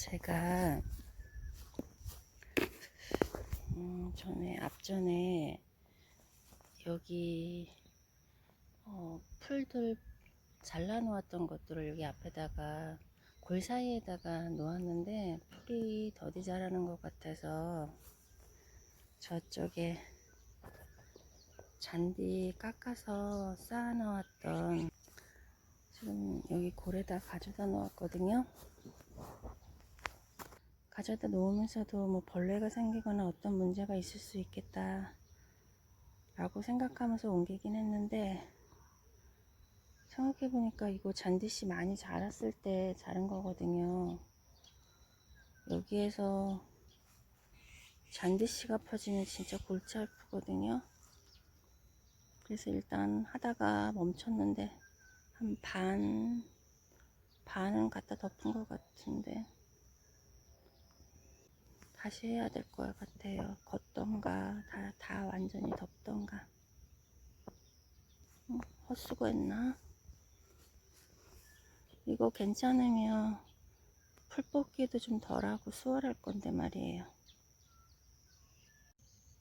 제가 음, 전에 앞전에 여기 어, 풀들 잘라 놓았던 것들을 여기 앞에다가 골 사이에다가 놓았는데 풀이 더디 자라는 것 같아서 저쪽에 잔디 깎아서 쌓아 놓았던 지금 여기 골에다 가져다 놓았거든요. 가져다 놓으면서도 뭐 벌레가 생기거나 어떤 문제가 있을 수 있겠다 라고 생각하면서 옮기긴 했는데 생각해보니까 이거 잔디씨 많이 자랐을 때 자른 거거든요. 여기에서 잔디씨가 퍼지면 진짜 골치 아프거든요. 그래서 일단 하다가 멈췄는데 한 반 반은 갖다 덮은 것 같은데 다시 해야 될 것 같아요. 걷던가 다, 다 완전히 덮던가 어, 헛수고했나? 이거 괜찮으면 풀 뽑기도 좀 덜하고 수월할 건데 말이에요.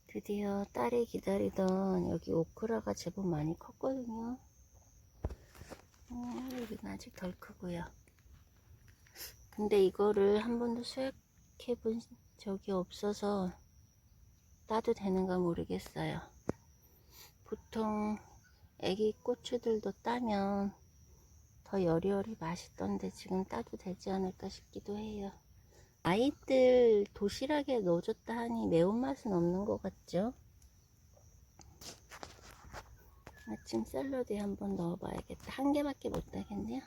드디어 딸이 기다리던 여기 오크라가 제법 많이 컸거든요. 어, 여기는 아직 덜 크고요. 근데 이거를 한 번도 수확해 본 적이 없어서 따도 되는가 모르겠어요. 보통 애기 고추들도 따면 더 여리여리 맛있던데 지금 따도 되지 않을까 싶기도 해요. 아이들 도시락에 넣어줬다 하니 매운맛은 없는 것 같죠? 아침 샐러드에 한번 넣어봐야겠다. 한 개밖에 못 따겠네요.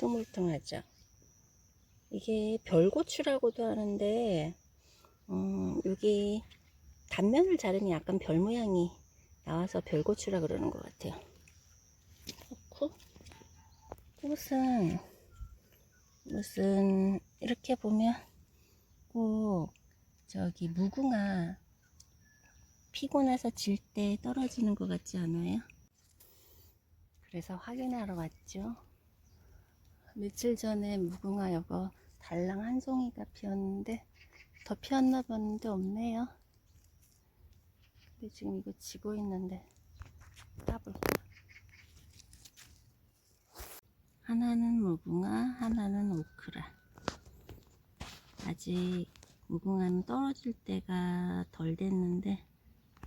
울퉁불퉁하죠. 이게 별고추라고도 하는데, 음, 여기 단면을 자르면 약간 별 모양이 나와서 별고추라 그러는 것 같아요. 그렇고, 꽃은 무슨, 이렇게 보면 꼭 저기 무궁화 피고 나서 질 때 떨어지는 것 같지 않아요? 그래서 확인하러 왔죠. 며칠 전에 무궁화 여거 달랑 한 송이가 피었는데 더 피었나 봤는데 없네요. 근데 지금 이거 지고 있는데 따볼까? 하나는 무궁화, 하나는 오크라. 아직 무궁화는 떨어질 때가 덜 됐는데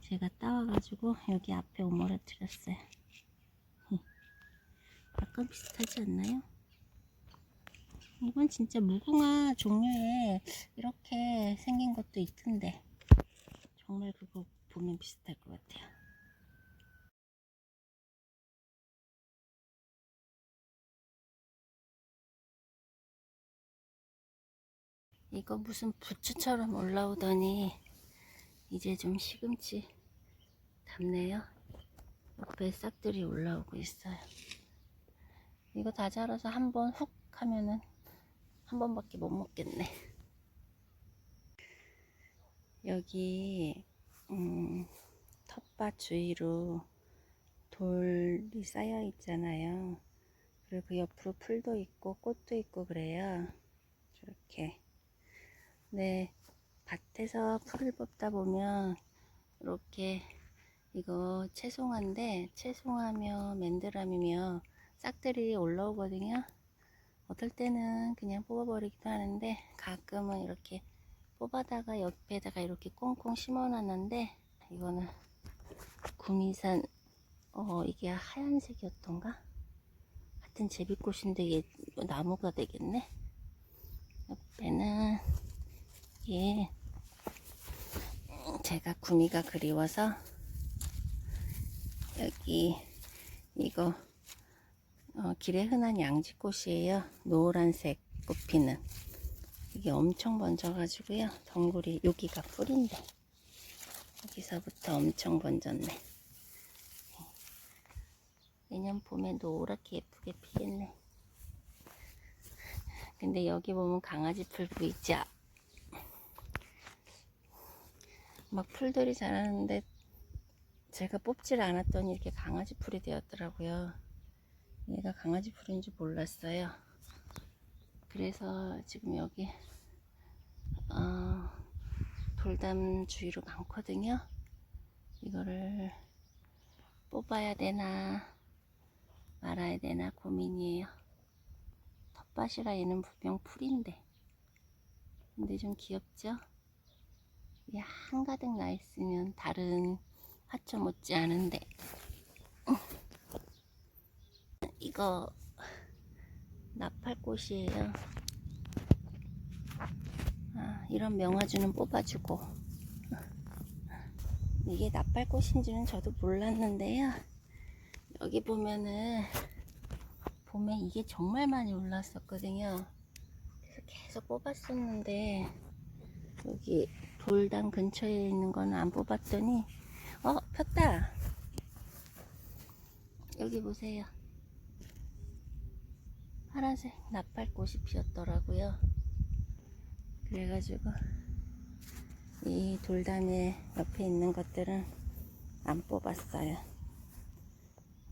제가 따와가지고 여기 앞에 오므러뜨렸어요. 약간 비슷하지 않나요? 이건 진짜 무궁화 종류에 이렇게 생긴 것도 있던데 정말 그거 보면 비슷할 것 같아요. 이거 무슨 부추처럼 올라오더니 이제 좀 시금치 답네요. 옆에 싹들이 올라오고 있어요. 이거 다 자라서 한번 훅 하면은 한 번밖에 못 먹겠네. 여기 음, 텃밭 주위로 돌이 쌓여 있잖아요. 그리고 그 옆으로 풀도 있고 꽃도 있고 그래요. 이렇게. 네, 밭에서 풀을 뽑다 보면 이렇게 이거 채송화인데 채송화며 맨드람이며 싹들이 올라오거든요. 어떨 때는 그냥 뽑아버리기도 하는데 가끔은 이렇게 뽑아다가 옆에다가 이렇게 꽁꽁 심어놨는데 이거는 구미산 어 이게 하얀색이었던가? 하여튼 제비꽃인데 이게 나무가 되겠네? 옆에는 이게 제가 구미가 그리워서 여기 이거 어, 길에 흔한 양지꽃이에요. 노란색 꽃피는. 이게 엄청 번져가지고요. 덩굴이 여기가 뿌린데 여기서부터 엄청 번졌네. 내년 봄에 노랗게 예쁘게 피겠네. 근데 여기 보면 강아지 풀 보이죠? 막 풀들이 자라는데 제가 뽑질 않았더니 이렇게 강아지 풀이 되었더라고요. 얘가 강아지 풀인 줄 몰랐어요. 그래서 지금 여기 어, 돌담 주위로 많거든요. 이거를 뽑아야 되나 말아야 되나 고민이에요. 텃밭이라 얘는 분명 풀인데. 근데 좀 귀엽죠? 한가득 나 있으면 다른 화초 못지 않은데. 이거 나팔꽃이에요. 아, 이런 명화주는 뽑아주고. 이게 나팔꽃인지는 저도 몰랐는데요. 여기 보면은 봄에 이게 정말 많이 올랐었거든요. 그래서 계속 뽑았었는데 여기 돌담 근처에 있는 거는 안 뽑았더니 어 폈다. 여기 보세요. 파란색 나팔꽃이 피었더라고요. 그래가지고 이 돌담에 옆에 있는 것들은 안 뽑았어요.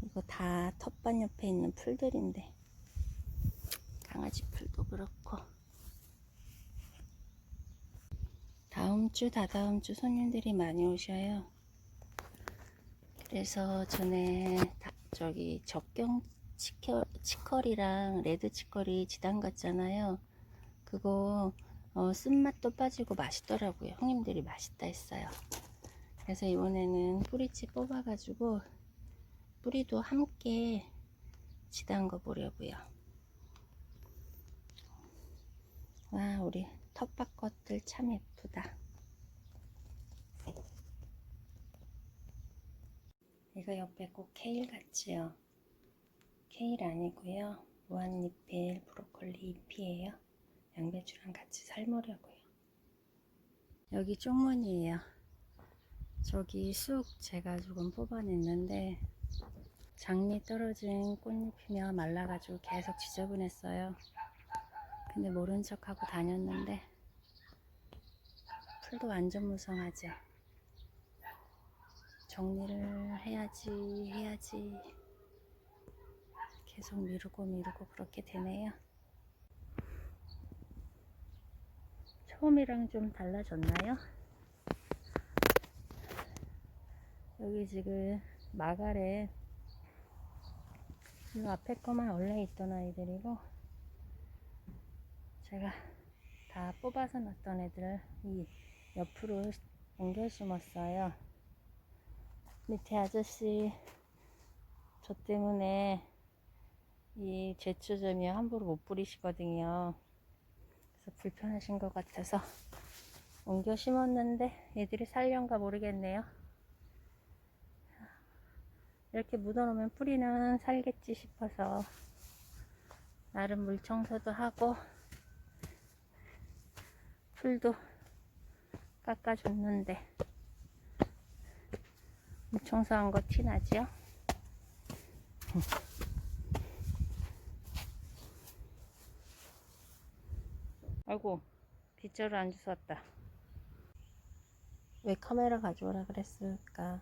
이거 다 텃밭 옆에 있는 풀들인데 강아지 풀도 그렇고 다음 주 다다음 주 손님들이 많이 오셔요. 그래서 전에 다- 저기 적경 치커, 치커리랑 레드 치커리 지단 갔잖아요. 그거 어, 쓴맛도 빠지고 맛있더라고요. 형님들이 맛있다 했어요. 그래서 이번에는 뿌리째 뽑아가지고 뿌리도 함께 지단 거 보려고요. 와, 우리 텃밭 것들 참 예쁘다. 이거 옆에 꼭 케일 같지요? 케일 아니고요. 무한리필 브로콜리 잎이에요. 양배추랑 같이 삶으려고요. 여기 쪽문이에요. 저기 쑥 제가 조금 뽑아냈는데 장미 떨어진 꽃잎이며 말라가지고 계속 지저분했어요. 근데 모른 척하고 다녔는데 풀도 완전 무성하지. 정리를 해야지 해야지 계속 미루고 미루고 그렇게 되네요. 처음이랑 좀 달라졌나요? 여기 지금 마가렛 이 앞에 거만 원래 있던 아이들이고 제가 다 뽑아서 놨던 애들을 이 옆으로 옮겨 심었어요. 밑에 아저씨 저 때문에 이 제초점이 함부로 못 뿌리시거든요. 그래서 불편하신 것 같아서 옮겨 심었는데 애들이 살련가 모르겠네요. 이렇게 묻어놓으면 뿌리는 살겠지 싶어서 나름 물 청소도 하고 풀도 깎아줬는데 물 청소한 거 티나지요? 아이고 빗자루 안 주웠다 왜 카메라 가져오라 그랬을까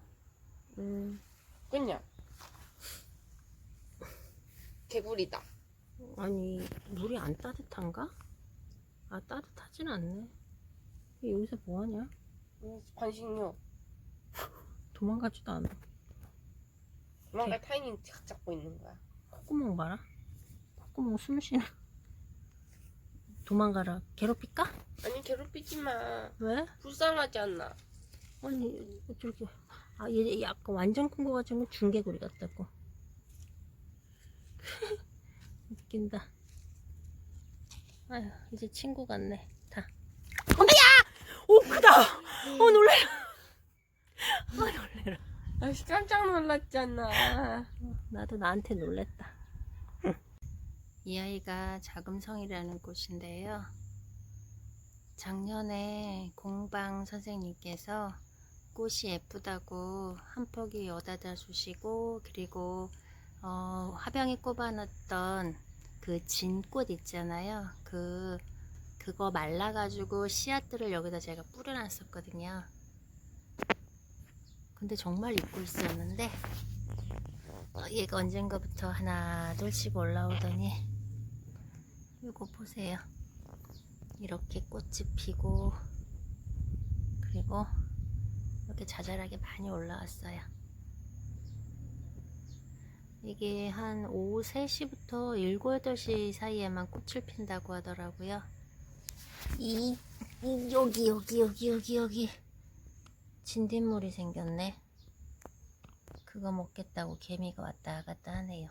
음 그냥 개구리다. 아니 물이 안 따뜻한가? 아 따뜻하진 않네 얘 여기서 뭐하냐? 음, 관심요. 도망가지도 않아 뭔가 타이밍 착 잡고 있는 거야. 콧구멍 봐라 콧구멍 숨 쉬네 도망가라 괴롭힐까? 아니 괴롭히지 마. 왜? 불쌍하지 않나? 아니 저렇게 아얘 약간 완전 큰거 가지고 중개구리 같다고 웃긴다 아휴 이제 친구 같네 다 엄마야! 오 크다! 어 놀래라 아 놀래라 아씨 깜짝 놀랐잖아. 나도 나한테 놀랬다. 이 아이가 자금성이라는 곳인데요. 작년에 공방 선생님께서 꽃이 예쁘다고 한 포기 여다다 주시고 그리고 어, 화병에 꼽아놨던 그 진꽃 있잖아요. 그 그거 말라가지고 씨앗들을 여기다 제가 뿌려놨었거든요. 근데 정말 입고 있었는데 어, 얘가 언젠가부터 하나 둘씩 올라오더니 이거 보세요 이렇게 꽃이 피고 그리고 이렇게 자잘하게 많이 올라왔어요 이게 한 오후 3시부터 7, 8시 사이에만 꽃을 핀다고 하더라고요 이, 이 여기 여기 여기 여기 여기 진딧물이 생겼네. 그거 먹겠다고 개미가 왔다 갔다 하네요.